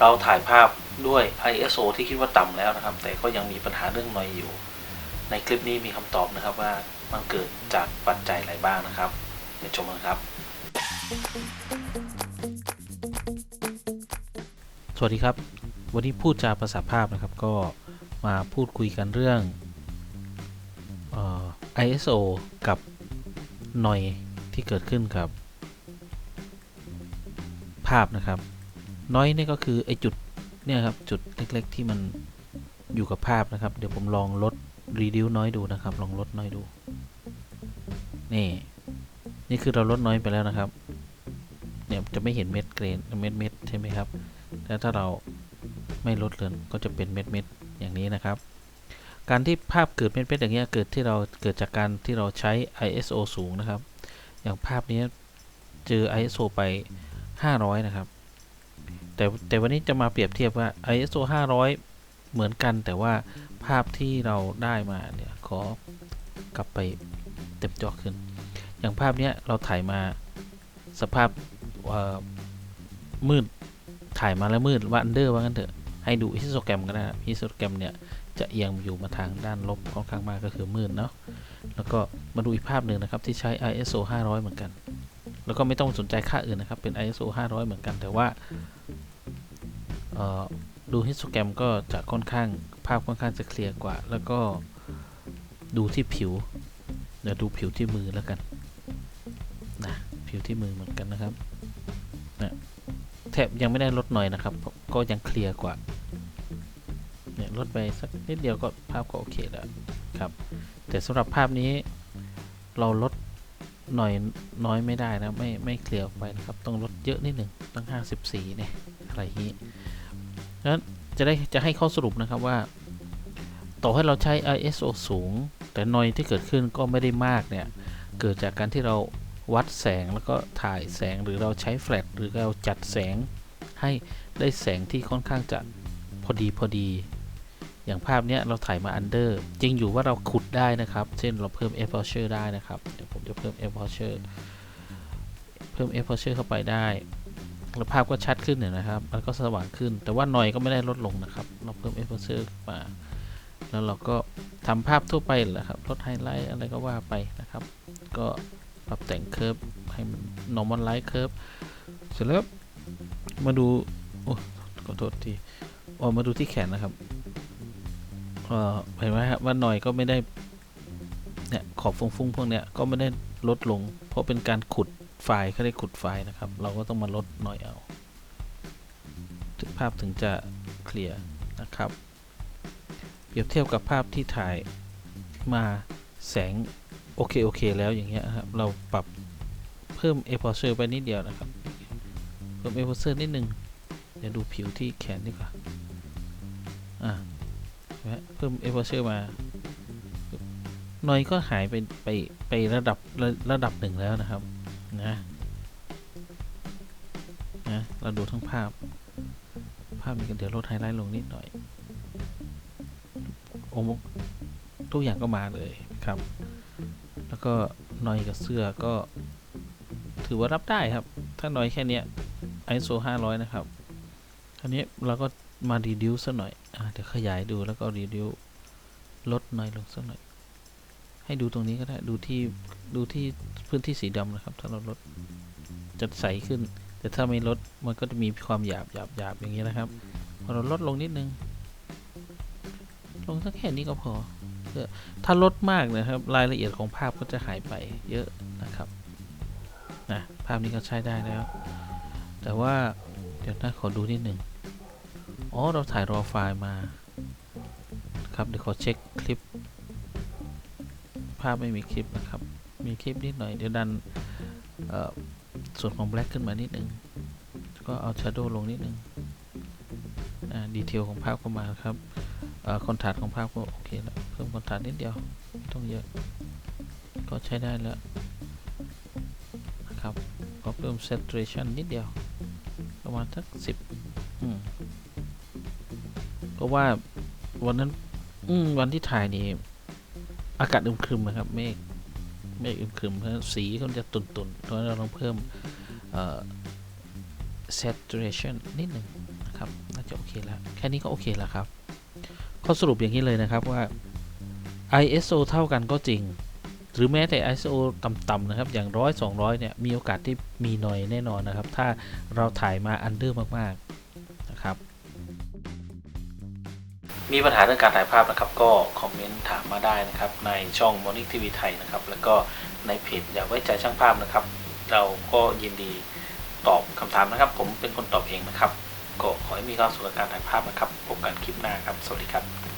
เราถ่ายภาพด้วย ISO ที่คิดว่าต่ำแล้วนะครับ แต่ก็ยังมีปัญหาเรื่องนอยอยู่ ในคลิปนี้มีคำตอบนะครับว่ามันเกิดจากปัจจัยอะไรบ้างนะครับเดี๋ยวชมกันครับ สวัสดีครับ วันนี้พูดจาภาษาภาพนะครับก็มาพูดคุยกันเรื่องออ ISO กับนอยที่เกิดขึ้นกับ ภาพนะครับ น้อยนี่ก็คือไอจุดเนี่ยครับจุดเล็ก ๆ ที่มันอยู่กับภาพนะครับ เดี๋ยวผมลองลดรีดิวน้อยดูนะครับ ลองลดน้อยดู นี่ นี่คือเราลดน้อยไปแล้วนะครับ เนี่ยจะไม่เห็นเม็ดเกรนเม็ดเม็ดใช่ไหมครับแล้วถ้าเราไม่ลดเลยก็จะเป็นเม็ดเม็ดอย่างนี้นะครับ การที่ภาพเกิดเม็ดเม็ดอย่างเงี้ยเกิดที่เราเกิดจากการที่เราใช้ ISO สูงนะครับ อย่างภาพนี้เจอ ISO ไป 500 นะครับ แต่แต่วันนี้จะมาเปรียบเทียบว่า ISO 500 เหมือนกันแต่ว่าภาพที่เราได้มาเนี่ยขอกลับไปเต็มจอขึ้น อย่างภาพเนี้ยเราถ่ายมาสภาพมืดถ่ายมาแล้วมืดว่าอันเดอร์ว่างั้นเถอะให้ดูฮิสโตแกรมก็ได้ฮิสโตแกรมเนี่ยจะเอียงอยู่มาทางด้านลบค่อนข้างมากก็คือมืดเนาะแล้วก็มาดูอีกภาพหนึ่งนะครับที่ใช้ ISO 500 เหมือนกัน แล้วก็ไม่ต้องสนใจค่าอื่นนะครับ เป็น ISO 500 เหมือนกัน แต่ว่าดูฮิสโตแกรมก็จะค่อนข้างภาพค่อนข้างจะเคลียร์กว่า แล้วก็ดูที่ผิว เดี๋ยวดูผิวที่มือแล้วกันนะผิวที่มือเหมือนกันนะครับนะแทบยังไม่ได้ลดหน่อยนะครับ ก็ยังเคลียร์กว่าเนี่ยลดไปสักนิดเดียวก็ภาพก็โอเคแล้วครับ แต่สำหรับภาพนี้เราลด หน่อยน้อยไม่ได้นะ ไม่ไม่เคลียร์ออกไปนะครับ ต้องลดเยอะนิดหนึ่งตั้ง 54เนี่ยอะไรนี้นั้นจะได้จะให้ข้อสรุปนะครับว่า ต่อให้เราใช้ ISO สูง แต่นอยที่เกิดขึ้นก็ไม่ได้มากเนี่ย เกิดจากการที่เราวัดแสงแล้วก็ถ่ายแสงหรือเราใช้แฟลชหรือเราจัดแสงให้ได้แสงที่ค่อนข้างจะพอดีพอดี อย่างภาพเนี้ยเราถ่ายมาอันเดอร์จริงอยู่ว่าเราขุดได้นะครับ เช่นเราเพิ่ม aperture ได้นะครับ เดี๋ยวผมจะเพิ่ม aperture เพิ่ม aperture เข้าไปได้แล้วภาพก็ชัดขึ้นเนี่ยนะครับ มันก็สว่างขึ้น แต่ว่าหน่อยก็ไม่ได้ลดลงนะครับ เราเพิ่ม aperture มา แล้วเราก็ทำภาพทั่วไปแหละครับ ลดไฮไลท์อะไรก็ว่าไปนะครับ ก็ปรับแต่งเคอร์ฟให้มัน normalize curve เสร็จแล้วมาดู โอ้ขอโทษทีอ๋อมาดูที่แขนนะครับ เอ่อเห็นไหมครับว่าหน่อยก็ไม่ได้เนี่ยขอบฟุ้งๆพวกเนี้ยก็ไม่ได้ลดลง เพราะเป็นการขุดไฟล์เขาได้ขุดไฟล์นะครับ เราก็ต้องมาลดหน่อยเอาถึงภาพถึงจะเคลียร์นะครับ เปรียบเทียบกับภาพที่ถ่ายมาแสงโอเค โอเค แล้วอย่างเงี้ยครับ เราปรับเพิ่ม aperture ไปนิดเดียวนะครับ เพิ่ม aperture นิดนึงเดี๋ยวดูผิวที่แขนดีกว่า เห็นไหมเพิ่ม aperture มา นอยก็หายไปไปไประดับระระดับหนึ่งแล้วนะครับ นะนะเราดูทั้งภาพ ภาพนี้กันเดี๋ยวลดไฮไลท์ลงนิดหน่อยโอมทุกอย่างก็มาเลยครับ แล้วก็นอยกับเสื้อก็ถือว่ารับได้ครับ ถ้านอยแค่นี้ย ISO 500 นะครับทีนี้เราก็ มา reduce สักหน่อยอเดี๋ยวขยายดูแล้วก็ reduce ลดน้อยลงสักหน่อย ให้ดูตรงนี้ก็ได้ ดูที่ ดูที่พื้นที่สีดำนะครับ ถ้าเราลดจะใสขึ้น แต่ถ้าไม่ลด มันก็จะมีความหยาบหยาบหยาบอย่างนี้นะครับ พอเราลดลงนิดนึง ลงสักแค่นี้ก็พอเพื่อถ้าลดมากนะครับ รายละเอียดของภาพก็จะหายไปเยอะนะครับ นะ ภาพนี้ก็ใช้ได้แล้ว แต่ว่า เดี๋ยวนะขอดูนิดหนึ่ง อ๋อ เราถ่ายรอไฟล์มา ครับ เดี๋ยวขอเช็คคลิป ภาพไม่มีคลิปนะครับ มีคลิปนิดหน่อย เดี๋ยวดันส่วนของ black ขึ้นมานิดนึง ก็เอา shadow ลงนิดนึงดีเทลของภาพเข้ามาครับคอนทราสต์ของภาพก็โอเคแล้ว เพิ่มคอนทราสต์นิดเดียวไม่ต้องเยอะ ก็ใช้ได้แล้วนะครับ ก็เพิ่ม saturation นิดเดียว ประมาณสักสิบอืม ก็ว่าวันนั้น อืมวันที่ถ่ายนี่อากาศอึมครึมนะครับ เมฆเมฆอึมครึมเพราะสีมันจะตุนๆเพราะฉะนั้นเราต้องเพิ่มเอ่อ saturation นิดหนึ่งนะครับนะครับน่าจะโอเคแล้ว แค่นี้ก็โอเคแล้วครับ ข้อสรุปอย่างนี้เลยนะครับว่า ISO เท่ากันก็จริง หรือแม้แต่ ISO ต่ำๆนะครับ อย่างร้อยสองร้อยเนี่ย มีโอกาสที่มีหน่อยแน่นอนนะครับ ถ้าเราถ่ายมาอันเดอร์มากๆ มีปัญหาเรื่องการถ่ายภาพนะครับ ก็คอมเมนต์ถามมาได้นะครับ ในช่อง Morning TV ไทยนะครับ แล้วก็ในเพจอย่าไว้ใจช่างภาพนะครับ เราก็ยินดีตอบคำถามนะครับ ผมเป็นคนตอบเองนะครับ ก็ขอให้มีความสุขกับการถ่ายภาพนะครับพบกันคลิปหน้าครับ สวัสดีครับ